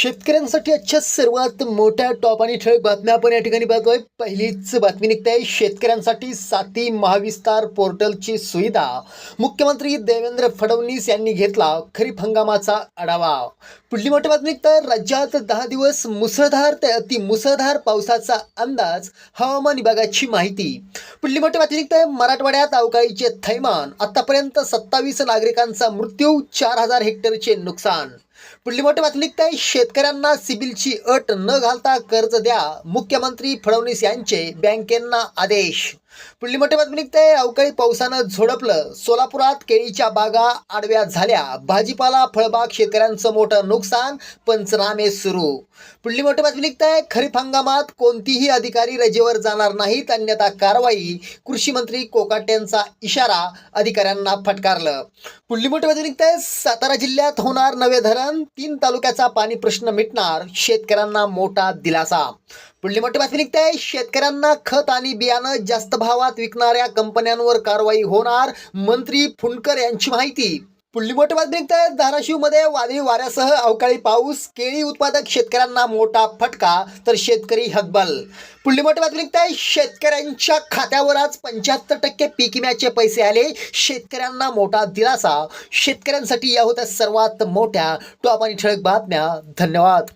शेतकऱ्यांसाठी आजच्या सर्वात मोठ्या टॉप आणि ठळक बातम्या आपण या ठिकाणी पाहतोय. पहिलीच बातमी निघते. आहे शेतकऱ्यांसाठी साती महाविस्तार पोर्टलची सुविधा. मुख्यमंत्री देवेंद्र फडणवीस यांनी घेतला खरीप हंगामाचा आढावा. पुढली मोठी बातमी निघते. राज्यात दहा दिवस मुसळधार ते अति मुसळधार पावसाचा अंदाज हवामान विभागाची माहिती. पुढली मोठी बातमी निघते. आहे मराठवाड्यात अवकाळीचे थैमान. आतापर्यंत सत्तावीस नागरिकांचा मृत्यू चार हजार हेक्टरचे नुकसान. पुढली मोठी बातमी निघत. आहे शेतकऱ्यांना सिबिलची अट न घालता कर्ज द्या. मुख्यमंत्री फडणवीस यांचे बँकेंना आदेश. पुढली मोठी बातमी निघते. अवकाळी पावसानं झोडपलं. सोलापुरात केळीच्या बागा आडव्या झाल्या. भाजीपाला फळबाग शेतकऱ्यांचं मोठं नुकसान पंचनामे सुरू. पुढली मोठी बातमी निघत. खरीप हंगामात कोणतीही अधिकारी रजेवर जाणार नाहीत. अन्यथा कारवाई कृषी मंत्री कोकाटेंचा इशारा अधिकाऱ्यांना फटकारलं. पुढली मोठी बातमी निघत. सातारा जिल्ह्यात होणार नवे धरण. तीन तालुक्याचा पाणी प्रश्न मिटणार. शेतकऱ्यांना मोठा दिलासा. पुढली मोठी बातमी निघते. शेतकऱ्यांना खत आणि बियाणं जास्त भावात विकणाऱ्या कंपन्यांवर कारवाई होणार? मंत्री फुंडकर यांची माहिती. पुढली मोठी बातमी तर आहे धाराशिवमध्ये वादळी वाऱ्यासह अवकाळी पाऊस केळी उत्पादक शेतकऱ्यांना मोठा फटका तर शेतकरी हकबल पुढली मोठी बातमी तर शेतकऱ्यांच्या खात्यावर आज पंच्याहत्तर टक्के पीक विम्याचे पैसे आले. शेतकऱ्यांना मोठा दिलासा. शेतकऱ्यांसाठी या होत्या सर्वात मोठ्या टॉप आणि ठळक बातम्या. धन्यवाद.